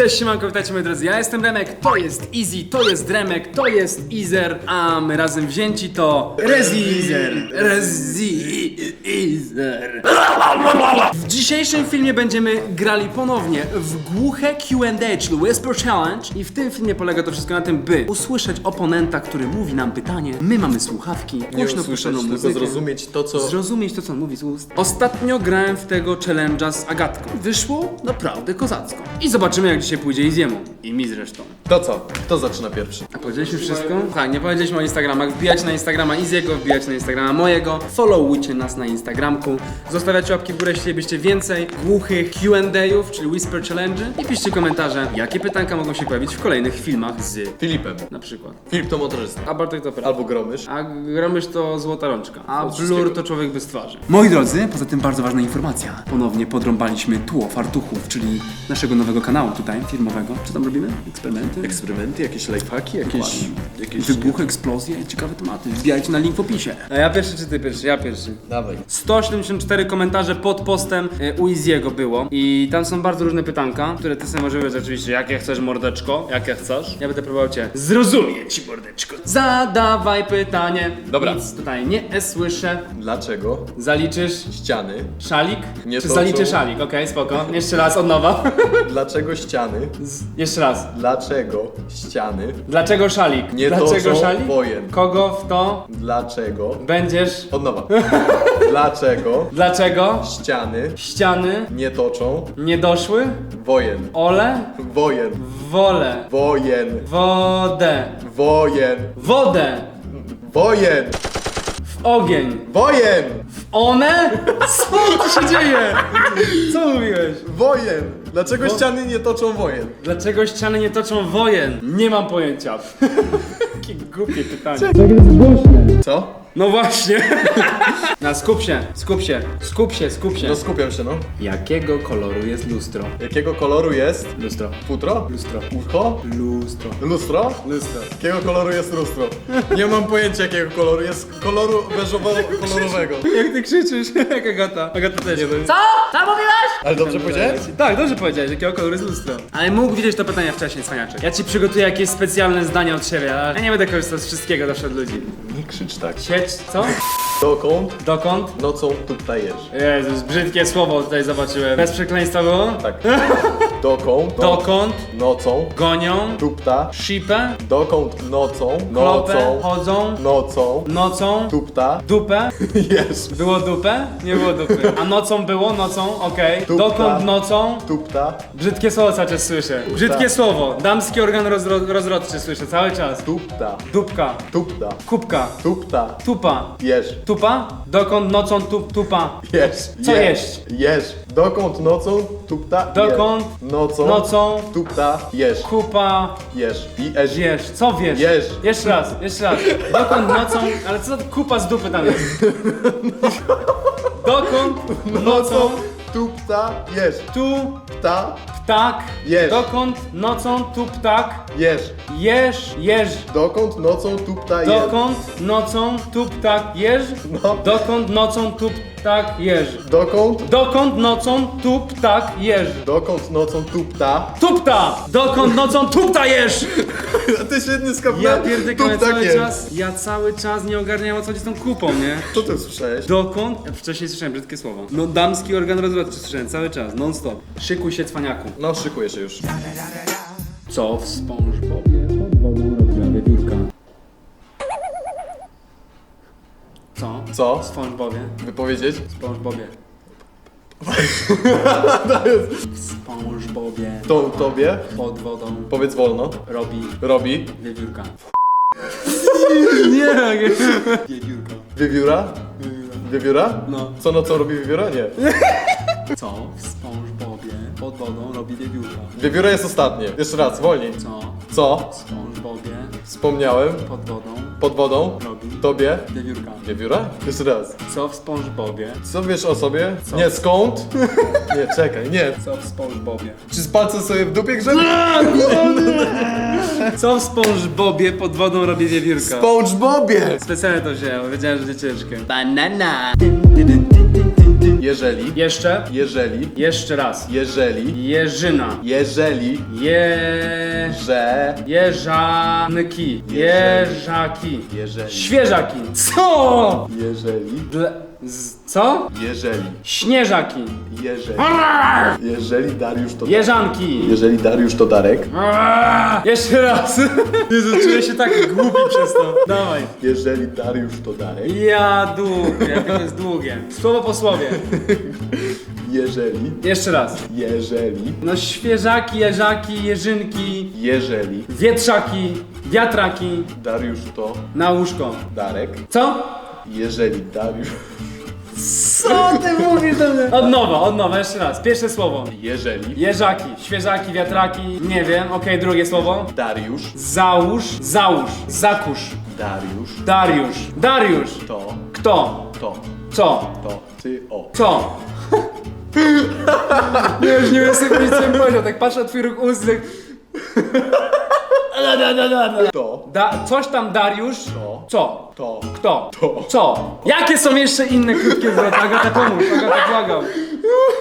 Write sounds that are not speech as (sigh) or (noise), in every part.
Cześć, siemanko, witajcie moi drodzy, ja jestem Remek, to jest Easy, to jest Remek, to jest Izer, a my razem wzięci to Rezizer, Rezizer. W dzisiejszym filmie będziemy grali ponownie w głuche Q&A, czyli Whisper Challenge i w tym filmie polega to wszystko na tym, by usłyszeć oponenta, który mówi nam pytanie, my mamy słuchawki, głośno usłyszeć, puszczoną tylko muzykę. zrozumieć to, co... Zrozumieć to, co on mówi z ust. Ostatnio grałem w tego challenge'a z Agatką. Wyszło naprawdę kozacko. I zobaczymy, jak dzisiaj pójdzie i zjemu. I mi zresztą. To co? Kto zaczyna pierwszy? A powiedzieliśmy wszystko? Tak, nie powiedzieliśmy o Instagramach. Wbijać na Instagrama Iziego, wbijać na Instagrama mojego. Followujcie nas na Instagramku. Zostawiacie łapki w górę, jeśli byście więcej głuchych Q&A'ów, czyli Whisper Challenge. I piszcie komentarze, jakie pytanka mogą się pojawić w kolejnych filmach z... Filipem. Na przykład. Filip to motorzysta. A Bartek to. Albo Gromysz. A Gromysz to złota rączka. A Od Blur to człowiek bez twarzy. Moi drodzy, poza tym bardzo ważna informacja. Ponownie podrąbaliśmy tło fartuchów, czyli naszego nowego kanału tutaj, firmowego. Co tam robimy? Eksperymenty? Eksperymenty, jakieś lifehacki, jakieś... jakieś... Wybuchy, eksplozje, ciekawe tematy. Wbijajcie na link w opisie. A ja pierwszy czy ty pierwszy? Ja pierwszy. Dawaj. 174 komentarze pod postem y, u Iziego było i tam są bardzo różne pytanka, które ty sobie możesz wybrać oczywiście, jakie chcesz mordeczko, jakie chcesz. Ja będę próbował cię zrozumieć, mordeczko. Zadawaj pytanie. Dobra. Nic tutaj nie słyszę. Dlaczego Zaliczysz ściany... szalik? Nie Czy toczą. zaliczysz szalik? Okej, spoko. Jeszcze raz od nowa. Dlaczego ściany... Z, jeszcze raz. Dlaczego ściany... Dlaczego szalik? Nie Dlaczego toczą szalik? wojen. Kogo w to Dlaczego... będziesz? Od nowa. (laughs) Dlaczego Dlaczego ściany ściany nie toczą nie doszły? wojen? Ole? Wojen. Wolę. Wojen. Wodę. Wojen. Wodę. Wojen. W ogień. Wojen. W one? Co się dzieje? Co mówiłeś? Wojen. Dlaczego ściany nie toczą wojen? Dlaczego ściany nie toczą wojen? Nie mam pojęcia. (laughs) głupie pytanie. Co? No właśnie. (laughs) Na skup się, skup się, skup się, skup się. No skupiam się, no. Jakiego koloru jest lustro? Jakiego koloru jest Lustro. futro? Lustro. Ucho? Lustro. Lustro? Lustro. Jakiego koloru jest lustro? Nie mam pojęcia jakiego koloru. Jest koloru beżowo-kolorowego. (laughs) Jak ty krzyczysz? (laughs) Jak Agata? Agata też. Co? Co mówiłeś? Ale dobrze powiedziałem? Tak, dobrze powiedziałeś, jakiego koloru jest lustro. Ale mógł widzieć to pytanie wcześniej, cwaniaczek. Ja ci przygotuję jakieś specjalne zdanie od siebie, ale ja nie będę korzystał z wszystkiego zawsze od ludzi. Nie krzycz tak. Sieć, co? Dokąd Dokąd? nocą tu ptajesz? Jezus, brzydkie słowo tutaj zobaczyłem. Bez przekleństwa było? Tak. (laughs) Dokąd Dokąd nocą gonią tupta? shipę, Dokąd nocą klopę, nocą chodzą, nocą nocą, tupta? dupę. (laughs) Jest. Było dupę? Nie było dupy. A nocą było? Nocą? Okej. Dupka. Dokąd nocą? Tupta? Brzydkie słowo cały czas słyszę. Brzydkie słowo. Damski organ rozro rozrodczy słyszę cały czas. Tupta? Dupka. Tupta? Kubka. Tupta? Tupa. Jesz. Tupa? Dokąd nocą tup, tupa? Jesz. Co jeść? Jesz. Dokąd nocą tupta? Dokąd Jesz. Nocą Nocą tupta? Jesz. kupa Jesz. I esz. wiesz. Co wiesz? Jesz. Jeszcze raz, jeszcze raz. Dokąd nocą, ale co to kupa z dupy tam jest? (laughs) Dokąd nocą tupta? Jesz. tu Ta? ptak? Jesz. Dokąd nocą tu ptak? Jesz. Jesz, jeż. Dokąd nocą tupta? Jesz. Dokąd nocą tu ptak jeż? No. Dokąd nocą tu ptak jeż? Dokąd? Dokąd nocą tu ptak jeż? Dokąd nocą tupta? Tupta! Dokąd nocą tupta jesz? (laughs) Ty skapnąłeś. Ja pierdolę Tupta cały czas, ja cały czas nie ogarniałem o co chodzi z tą kupą, nie? Co ty słyszałeś? Dokąd? Ja wcześniej słyszałem brzydkie słowo. No damski organ cały czas, non stop. Szykuj się cwaniaku. No, szykuję się już. Co w SpongeBobie pod wodą robiła wiewiórka? Co? Co? W SpongeBobie? Wypowiedzieć? W SpongeBobie. (laughs) W SpongeBobie To tobie? pod wodą Powiedz wolno. robi Robi. wiewiórka. (laughs) Nie, nie. Wiewiórka. Wiewióra? Wiewióra? No. Co nocą robi wiewióra? Nie. (laughs) Co w SpongeBobie pod wodą robi wiewiórka? Wiewióra jest ostatnie. Jeszcze raz, wolniej. Co Co? w SpongeBobie Wspomniałem. pod wodą Pod wodą. robi Tobie. wiewiórka? Wiewióra? Jeszcze raz. Co w SpongeBobie? Co wiesz o sobie? Nie, skąd? (laughs) Nie, czekaj, nie. Co w SpongeBobie? Czy z palcem sobie w dupie grzebie? (laughs) Co w SpongeBobie pod wodą robi wiewiórka? SpongeBobie! Specjalnie to wziąłem, wiedziałem, że będzie ciężkie. Banana. Jeżeli. Jeszcze. Jeżeli. Jeszcze raz. Jeżeli. Jeżyna. Jeżeli. Je... Że. Jeżanki. Jeżeli. Jeżaki. Jeżeli. Świeżaki. Co? Jeżeli. Ble... Z... Co? Jeżeli. Śnieżaki. Jeżeli. Jeżeli Dariusz to Jeżanki. Jeżeli Dariusz to Darek. Jeszcze raz. (laughs) Jezu, czuję się tak głupi przez to. Dawaj. Jeżeli Dariusz to Darek. Ja długie, jakie to jest długie. Słowo po słowie. Jeżeli. Jeszcze raz. Jeżeli. No świeżaki, jeżaki, jeżynki, Jeżeli wietrzaki, wiatraki Dariusz to na łóżko. Darek. Co? Jeżeli Dariusz. Co ty mówisz do mnie? Od nowa, od nowa, jeszcze raz. Pierwsze słowo. Jeżeli Jeżaki, świeżaki, wiatraki, nie wiem, okej, drugie słowo. Dariusz. Załóż, załóż, zakusz, Dariusz. Dariusz, Dariusz. To. Kto? To. Co? To. Ty. O. Co? (laughs) Nie, już nie wiem sobie nic nie powiedział, tak patrzę na twój ruch ust, tak... (laughs) Da, da, da, da, da. To. Da, coś tam Dariusz. To. Co? To. Kto? To. Co? Jakie są jeszcze inne krótkie zwroty? Agata pomóż, Agata błagam.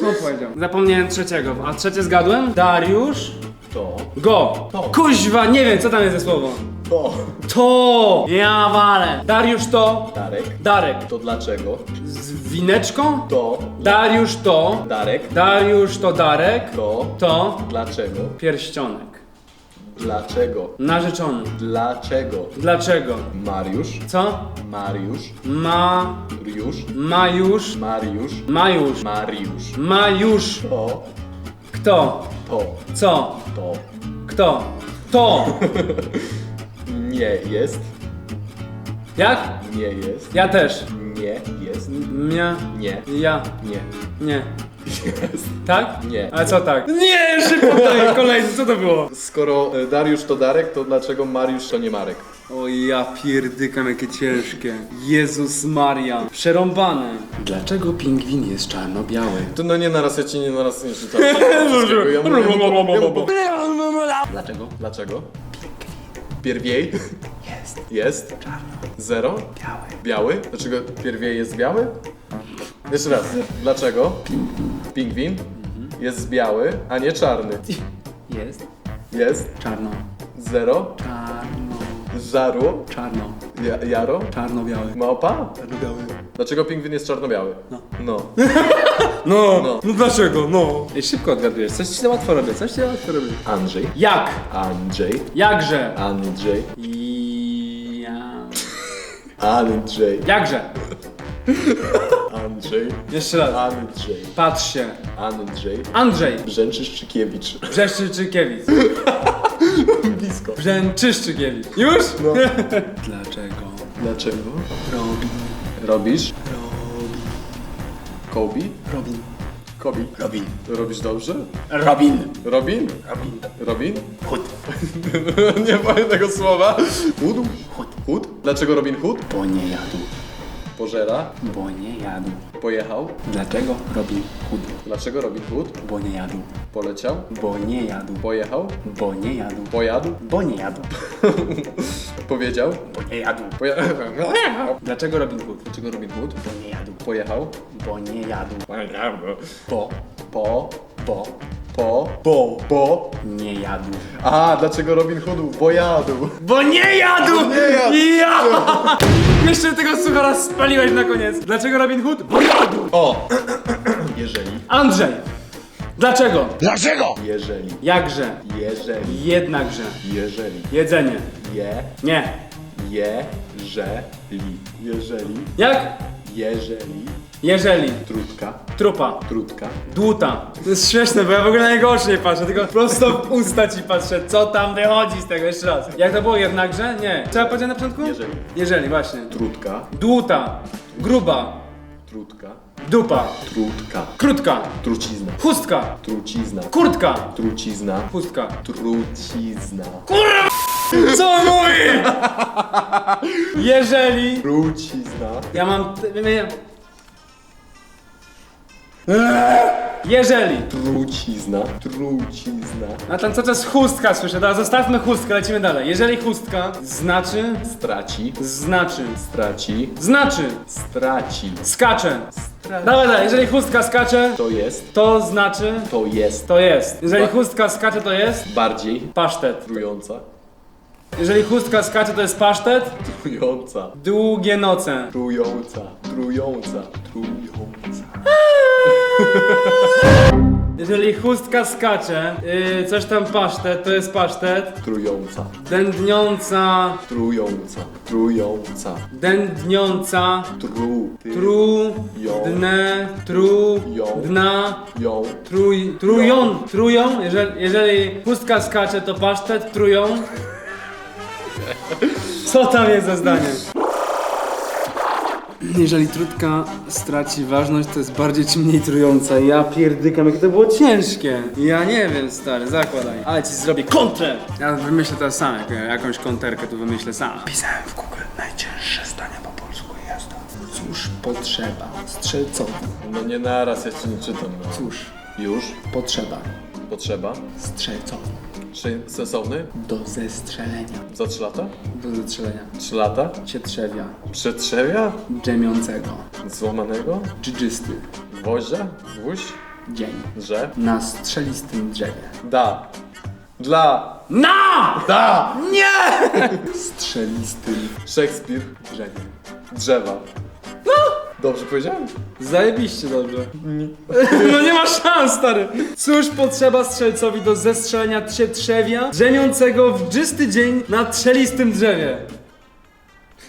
Co on powiedział? Zapomniałem trzeciego, a trzecie zgadłem? Dariusz. To. Go. To. Kuźwa, nie wiem co tam jest za słowo. To. To. Ja walę. Dariusz to. Darek. Darek. To dlaczego? Z wineczką? To. Dariusz to. Darek. Dariusz to Darek. To. To. Dlaczego? Pierścionek. Dlaczego? Narzeczony. Dlaczego? Dlaczego? Mariusz. Co? Mariusz. Ma. Riusz. Majusz. Mariusz. Majusz. Mariusz. Majusz. To. Kto? To. Co? To. Kto? To! (laughs) Nie jest. Jak? Nie jest. Ja też. Nie jest. Mia. Nie. Ja. Nie. Nie. Jest. Tak? Nie. Ale co tak? Nie, szybko tutaj, (laughs) kolejny, co to było? Skoro e, Dariusz to Darek, to dlaczego Mariusz to nie Marek? O ja pierdykam, jakie ciężkie. Jezus Maria. Przerąbane. Dlaczego pingwin jest czarno-biały? To no nie naraz, ja ci nie naraz nie czytam. wszystkiego. Ja mówię, ja mówię, ja mówię. (laughs) Dlaczego? Dlaczego? Pierwiej Jest jest czarno, zero. biały. Biały? Dlaczego pierwiej jest biały? Jeszcze raz. Dlaczego? Pingwin jest biały, a nie czarny. Jest Jest czarno, zero. czarno, Żarło. czarno, Ja, jaro. czarno-biały. Małpa? Czarno-biały. Dlaczego pingwin jest czarno-biały? No. No. (laughs) No, No. no dlaczego, no. Ej, szybko odgadujesz, coś ci łatwo robię, coś ci łatwo robię. Andrzej. Jak? Andrzej. Jakże? Andrzej. Ja... Andrzej. Jakże? (laughs) Andrzej. Jeszcze raz. Andrzej. Patrz się. Andrzej. Andrzej. Brzęczyszczykiewicz. Brzeszczykiewicz. (laughs) Blisko. Brzęczyszczykiewicz. Już? No. (laughs) Dlaczego? Dlaczego? Robin. Robisz? Kobi? Robin. Kobi. Robin. Robisz dobrze? Robin. Robin? Robin. Robin? Chód. Nie powiem tego słowa. Hud? Hud? Dlaczego Robin Hood? Bo nie jadł. Pożera. Bo nie jadł. Pojechał. Dlaczego Robin chud? Dlaczego Robin Hood? Bo nie jadł. Poleciał. Bo nie jadł. Pojechał. Bo nie jadł. Pojadł. Bo nie jadł. (laughs) Powiedział. Bo nie jadł. Poja... (laughs) Dlaczego Robin Hood? Dlaczego Robin Hood? Bo nie jadł. Pojechał. Bo nie jadł. Bo. Po. Bo. Po. Bo. Bo. Nie jadł. A, dlaczego Robin Hood? Bo jadł. Bo nie jadł! nie jadł. Ja! (laughs) Jeszcze tego suchara spaliłeś na koniec. Dlaczego Robin Hood? Bo jadł! O! (clears throat) Jeżeli. Andrzej! Dlaczego? Jeżeli. Jakże? Jeżeli. Jednakże. Jeżeli. Jedzenie. Je. Nie. Je. Że. Li. Jeżeli. Jak? Jeżeli. Jeżeli. Trutka. Trupa. Trutka. Dłuta. To jest śmieszne, bo ja w ogóle na jego oczy nie patrzę, tylko prosto w usta ci patrzę, co tam wychodzi z tego jeszcze raz. Jak to było jednakże? Nie. Trzeba powiedzieć na początku? Jeżeli. Jeżeli, właśnie. Trutka. Dłuta. Gruba. Trutka. Dupa. Trutka. Krótka. Trucizna. Chustka. Trucizna. Kurtka. Trucizna. Chustka. Trucizna. Co mówi? Jeżeli Trucizna. ja mam... Eee! Jeżeli. Trucizna. Trucizna. A tam co to jest chustka, słyszę. Dobra, zostawmy chustkę, lecimy dalej. Jeżeli chustka znaczy, Straci. znaczy, Straci. znaczy, Straci. skacze. Dawaj, dawaj, jeżeli chustka skacze, To jest. to znaczy, To jest. to jest. Jeżeli chustka skacze, to jest Bardziej. pasztet. Trująca. Jeżeli chustka skacze, to jest pasztet. Trująca. Długie noce. Trująca. Trująca. Trująca. (laughs) Jeżeli chustka skacze, yy, coś tam pasztet, to jest pasztet. Trująca. Dędniąca, Trująca. Trująca. dędniąca, Tru. Ty. tru, dne, tru, dna, Ją. truj, trują, trują. Jeżeli, jeżeli chustka skacze, to pasztet, trują. Co tam jest za zdanie? Jeżeli trudka straci ważność, to jest bardziej czy mniej trująca. Ja pierdykam, jak to było ciężkie. Ja nie wiem, stary, zakładaj. Ale ci zrobię kontrę. Ja wymyślę teraz sam, jak, jakąś konterkę tu wymyślę sam. Pisałem w Google, najcięższe zdania po polsku jest. Cóż potrzeba strzelcowi? No nie naraz, ja ci nie czytam. No. Cóż Już. potrzeba Potrzeba. strzelcowi? Czy sensowny? Do zestrzelenia. Za 3 lata? Do zestrzelenia. 3 lata? Cietrzewia. Przetrzewia? Dżemiącego. Złamanego? Dżdżysty. Gwoździa? Gwóźdź? Dzień. Że? Na strzelistym drzewie. Da. Dla. Na! Da! Nie! (laughs) Strzelistym Szekspir. drzewie. Drzewa. Dobrze powiedziałem? Zajebiście dobrze. (laughs) No nie ma szans, stary. Cóż potrzeba strzelcowi do zestrzelenia cietrzewia drzemiącego w dżysty dzień na trzelistym drzewie?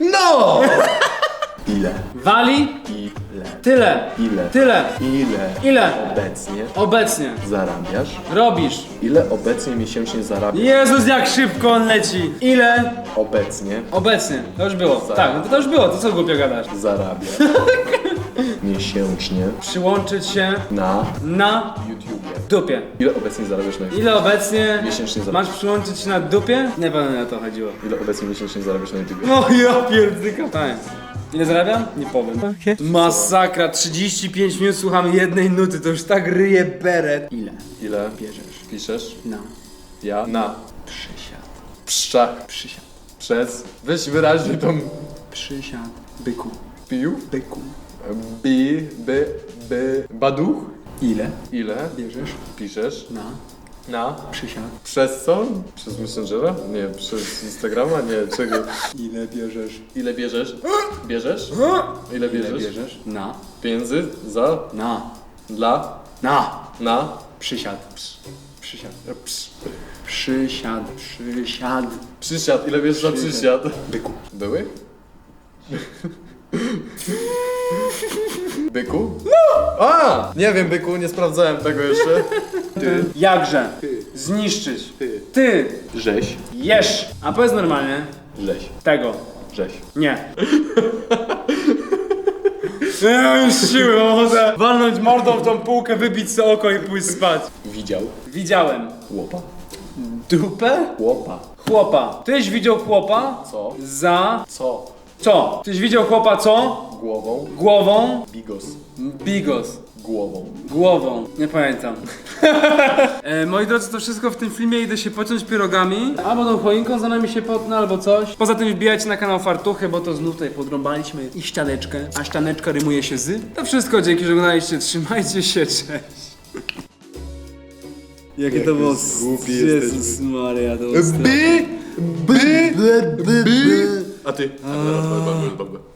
No! (laughs) Ile? Wali? Ile? Tyle. Ile? Tyle. Ile? Ile? Obecnie Obecnie. zarabiasz? Robisz. Ile obecnie miesięcznie zarabiasz? Jezus, jak szybko on leci. Ile? Obecnie Obecnie. To już było. Tak, no to, to już było. To co głupio gadasz? zarabiasz (laughs) miesięcznie Przyłączyć się na na YouTubie. dupie. Ile obecnie zarabiasz na YouTube? Ile obecnie Miesięcznie zarabiasz. masz przyłączyć się na dupie? Nie pamiętam o to chodziło. Ile obecnie miesięcznie zarabiasz na YouTube? No ja pierdykam. Tak. Ile zarabiam? Nie powiem. Masakra, 35 minut słuchamy jednej nuty, to już tak ryje beret. Ile Ile bierzesz piszesz? na Ja na przysiad? pszczach Przysiad. przez weź wyraźnie tą Przysiad. Byku. pił Byku. bi by by baduch Ile ile bierzesz piszesz na na przysiad? przez co? Przez Messengera? Nie, przez Instagrama? Nie, czego? Ile bierzesz? Ile bierzesz? Bierzesz? Ile Ile bierzesz? bierzesz? Na. Pieniędzy za Na. dla Na. na Przysiad. Przysiad. Przysiad. Przysiad. przysiad. Ile bierzesz za przysiad? Byku. Były? (laughs) Byku? No! A! Nie wiem, byku, nie sprawdzałem tego jeszcze. Ty. Jakże? Zniszczyć. Ty. Rzeź. Jesz. A powiedz normalnie. Rzeź. Tego. Rzeź. Nie. Ja mam już siły, mam ochotę walnąć mordą w tą półkę, wybić sobie oko i pójść spać. Widział. Widziałem Łopa. dupę Łopa. chłopa. Tyś widział chłopa Co? za Co? Co? Tyś widział chłopa co? Głową. Głową? Bigos. Bigos. Głową. Głową. Nie pamiętam. (laughs) e, moi drodzy, to wszystko w tym filmie. Idę się pociąć pierogami. Albo tą choinką za nami się potnę, albo coś. Poza tym wbijajcie na kanał Fartuchy, bo to znów tutaj podrąbaliśmy i ścianeczkę. A ścianeczka rymuje się z. To wszystko, dzięki, że oglądaliście. Trzymajcie się, cześć. (laughs) Jakie to było głupi Jezus Maria, to było straszne. By! By! By! A ty? A teraz,